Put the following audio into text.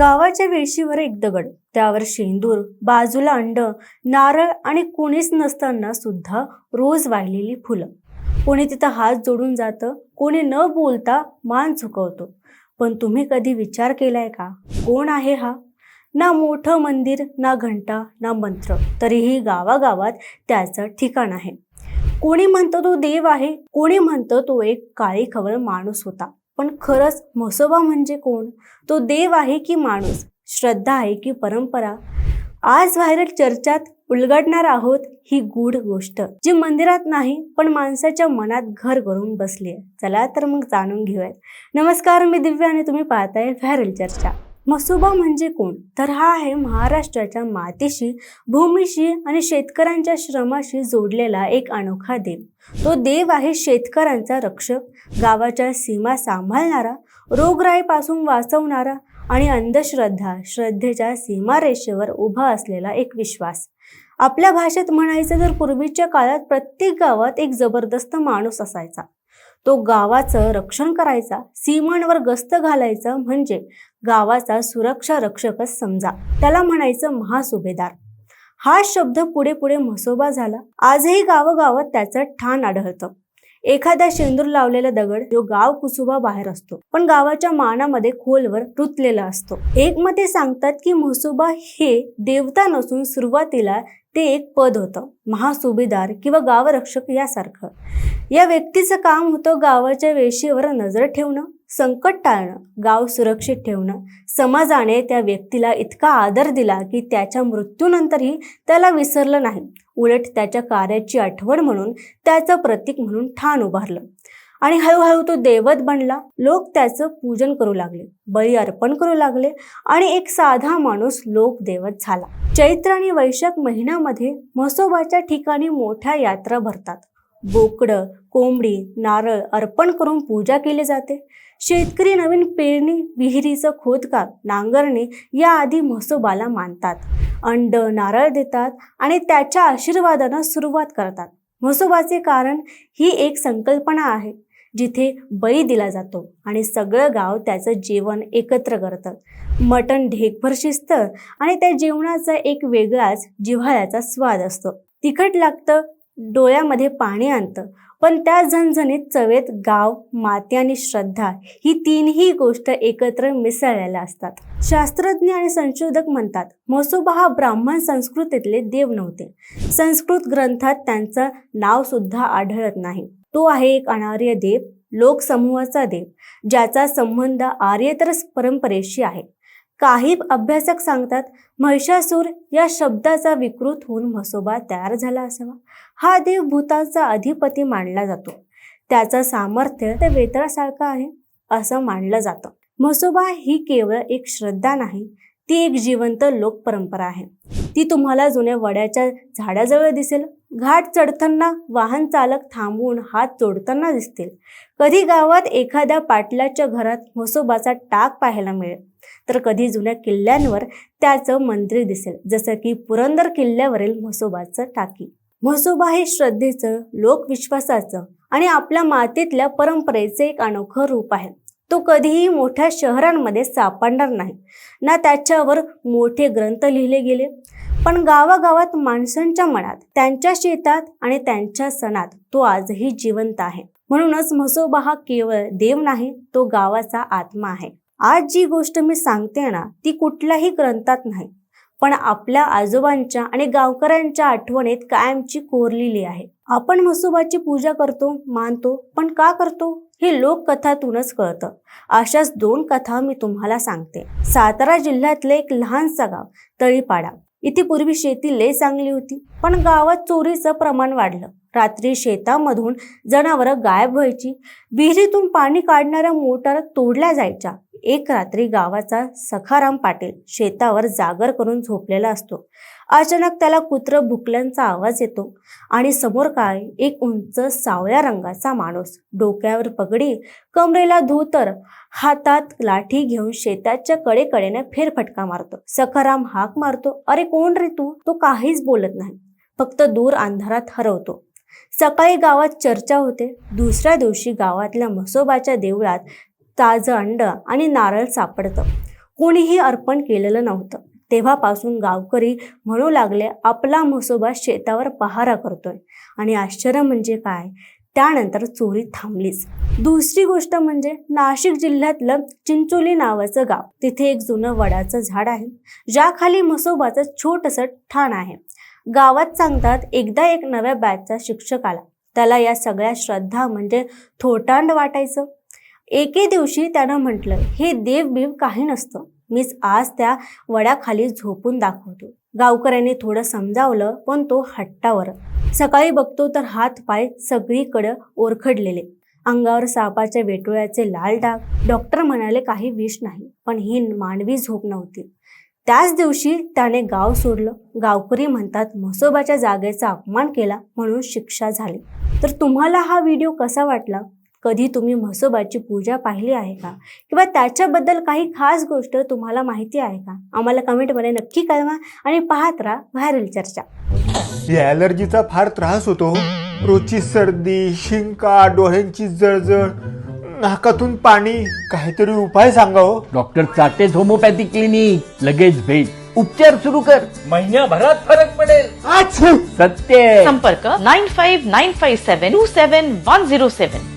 गावाच्या वेशीवर एक दगड त्यावर शेंदूर बाजूला अंड नारळ आणि कोणीच नसताना सुद्धा रोज वाहिलेली फुलं. कोणी तिथं हात जोडून जातं कोणी न बोलता मान झुकवतो पण तुम्ही कधी विचार केलाय का? कोण आहे हा? ना मोठं मंदिर ना घंटा ना मंत्र. तरीही गावागावात त्याचं ठिकाण आहे. कोणी म्हणतं तो देव आहे कोणी म्हणतं तो एक काळी खवळ माणूस होता. पण खरंच म्हसोबा म्हणजे कोण? तो देव आहे की माणूस? श्रद्धा आहे की परंपरा? आज व्हायरल चर्चात उलगडणार आहोत ही गूढ गोष्ट जी मंदिरात नाही पण माणसाच्या मनात घर करून बसली आहे. चला तर मग जाणून घेऊयात. नमस्कार मी दिव्या आणि तुम्ही पाहताय व्हायरल चर्चा. मसुबा म्हणजे कोण? तर हा आहे महाराष्ट्राच्या मातीशी भूमीशी आणि शेतकऱ्यांच्या श्रमाशी जोडलेला एक अनोखा देव. तो देव आहे शेतकऱ्यांचा रक्षक गावाच्या सीमा सांभाळणारा रोगराईपासून वाचवणारा आणि अंधश्रद्धा श्रद्धेच्या सीमारेषेवर उभा असलेला एक विश्वास. आपल्या भाषेत म्हणायचं तर पूर्वीच्या काळात प्रत्येक गावात एक जबरदस्त माणूस असायचा. तो गावाचं रक्षण करायचा सीमांवर गस्त घालायचं म्हणजे गावाचा सुरक्षा रक्षकच समजा. त्याला म्हणायचं महासुभेदार. हा शब्द पुढे पुढे म्हसोबा झाला. आजही गावोगावात त्याचं ठाण आढळतं. एखादा शेंदूर लावलेला दगड जो गाव कुसुबा बाहेर असतो. पण गावाच्या मानामध्ये खोलवर रुतलेला असतो. एक मते सांगतात की म्हसोबा हे देवता नसून सुरुवातीला ते एक पद होतं. महासुभेदार किंवा गावरक्षक यासारखं. या व्यक्तीचं काम होतं गावाच्या वेशीवर नजर ठेवणं संकट टाळणं गाव सुरक्षित ठेवणं. समाजाने त्या व्यक्तीला इतका आदर दिला की त्याच्या मृत्यूनंतरही त्याला विसरलं नाही. उलट त्याच्या कार्याची आठवण म्हणून त्याचं प्रतीक म्हणून ठाण उभारलं. आणि हळूहळू तो दैवत बनला. लोक त्याचं पूजन करू लागले. बळी अर्पण करू लागले आणि एक साधा माणूस लोकदैवत झाला. चैत्र आणि वैशाख महिन्यामध्ये म्हसोबाच्या ठिकाणी मोठ्या यात्रा भरतात. बोकडं कोंबडी नारळ अर्पण करून पूजा केली जाते. शेतकरी नवीन पेरणी विहिरीचं खोदकाम नांगरणे याआधी म्हसोबाला मानतात. अंड नारळ देतात आणि त्याच्या आशीर्वादानं सुरुवात करतात. म्हसोबाचे कारण ही एक संकल्पना आहे. जिथे बळी दिला जातो आणि सगळं गाव त्याचं जेवण एकत्र करतं. मटण ढेकभर शिजतं आणि त्या जेवणाचा एक वेगळाच जिव्हाळ्याचा स्वाद असतो. तिखट लागतं डोळ्यामध्ये पाणी आणतं पण त्या झणझणीत चवेत गाव माती आणि श्रद्धा ही तीनही गोष्ट एकत्र मिसळलेल्या असतात. शास्त्रज्ञ आणि संशोधक म्हणतात म्हसोबा हा ब्राह्मण संस्कृतीतले देव नव्हते. संस्कृत ग्रंथात त्यांचं नाव सुद्धा आढळत नाही. तो आहे एक अनार्य देव लोकसमूहाचा देव ज्याचा संबंध आर्यतर परंपरेशी आहे. काही अभ्यासक सांगतात महिषासूर या शब्दाचा विकृत होऊन म्हसोबा तयार झाला असावा. हा देव भूतांचा अधिपती मानला जातो. त्याचं सामर्थ्य ते वेतळासारखं आहे असं मानलं जातं. म्हसोबा ही केवळ एक श्रद्धा नाही ती एक जिवंत लोकपरंपरा आहे. ती तुम्हाला जुन्या वड्याच्या झाडाजवळ दिसेल घाट चढताना वाहन चालक थांबवून हात जोडताना दिसतील. कधी गावात एखाद्या पाटलाच्या घरात म्हसोबाचा टाक पाहायला मिळेल तर कधी जुन्या किल्ल्यांवर त्याचं मंदिर दिसेल जसं की पुरंदर किल्ल्यावरील म्हसोबाचं टाकी. म्हसोबा हे श्रद्धेचं लोकविश्वासाचं आणि आपल्या मातीतल्या परंपरेचं एक अनोखं रूप आहे. तो कधीही मोठ्या शहरांमध्ये सापडणार नाही. ना त्याच्यावर मोठे ग्रंथ लिहिले गेले पण गावागावात माणसांच्या मनात त्यांच्या शेतात आणि त्यांच्या सणात तो आजही जिवंत आहे. म्हणूनच म्हसोबा हा केवळ देव नाही तो गावाचा आत्मा आहे. आज जी गोष्ट मी सांगते ना ती कुठल्याही ग्रंथात नाही. पण आपल्या आजोबांच्या आणि गावकऱ्यांच्या आठवणीत कायमची कोरलेली आहे. आपण म्हसोबाची पूजा करतो मानतो पण का करतो हे लोककथातूनच कळतं. अशाच दोन कथा मी तुम्हाला सांगते. सातारा जिल्ह्यातले एक लहानसा गाव तळीपाडा. इथे पूर्वी शेती लय चांगली होती पण गावात चोरीचं प्रमाण वाढलं. रात्री शेतामधून जनावरं गायब व्हायची विहिरीतून पाणी काढणाऱ्या मोटार तोडल्या जायच्या. एक रात्री गावाचा सखाराम पाटील शेतावर जागर करून झोपलेला असतो. अचानक त्याला कुत्र भुकल्यांचा आवाज येतो आणि समोर काय? एक उंच सावळ्या रंगाचा माणूस. डोक्यावर पगडी कमरेला धोतर हातात लाठी घेऊन शेताच्या कडेकडेने फेरफटका मारतो. सखाराम हाक मारतो अरे कोण रे तू? तो काहीच बोलत नाही. फक्त दूर अंधारात हरवतो. सकाळी गावात चर्चा होते. दुसऱ्या दिवशी गावातल्या म्हसोबाच्या देवळात ताजं अंड आणि नारळ सापडतं. कोणीही अर्पण केलेलं नव्हतं. तेव्हापासून गावकरी म्हणू लागले आपला म्हसोबा शेतावर पहारा करतोय. आणि आश्चर्य म्हणजे काय? त्यानंतर चोरी थांबलीच. दुसरी गोष्ट म्हणजे नाशिक जिल्ह्यातलं चिंचोली नावाचं गाव. तिथे एक जुनं वडाचं झाड आहे. ज्याखाली म्हसोबाचं छोटसं ठाण आहे. गावात सांगतात एकदा एक नव्या बॅचचा शिक्षक आला. त्याला या सगळ्या श्रद्धा म्हणजे थोटांड वाटायचं. एके दिवशी त्यानं म्हटलं हे देवबीव काही नसतं. मीच आज त्या वड्याखाली झोपून दाखवतो. गावकऱ्यांनी थोडं समजावलं पण तो हट्टावर. सकाळी बघतो तर हात पाय सगळीकडं ओरखडलेले. अंगावर सापाच्या वेटोळ्याचे लाल डाग. डॉक्टर म्हणाले काही विष नाही पण ही मानवी झोप नव्हती. त्याच दिवशी त्याने गाव सोडलं. गावकरी म्हणतात म्हसोबाच्या जागेचा अपमान केला म्हणून शिक्षा झाली. तर तुम्हाला हा व्हिडिओ कसा वाटला? कधी तुम्ही म्हसोबाची पूजा पाहिली आहे का? किंवा त्याच्याबद्दल काही खास गोष्ट तुम्हाला माहिती आहे का? आम्हाला कमेंटमध्ये नक्की कळवा आणि पाहत राहा व्हायरल चर्चा. या ॲलर्जीचा फार त्रास होतो रोजची सर्दी शिंका डोळ्यांची जळजळ नाकातून पाणी काहीतरी उपाय सांगा हो. डॉक्टर चाटेज होमोपॅथी क्लिनिक लगेच भेट. उपचार सुरू कर. महिन्याभरात फरक पडेल! सत्य. संपर्क nine five nine five seven two seven one zero seven.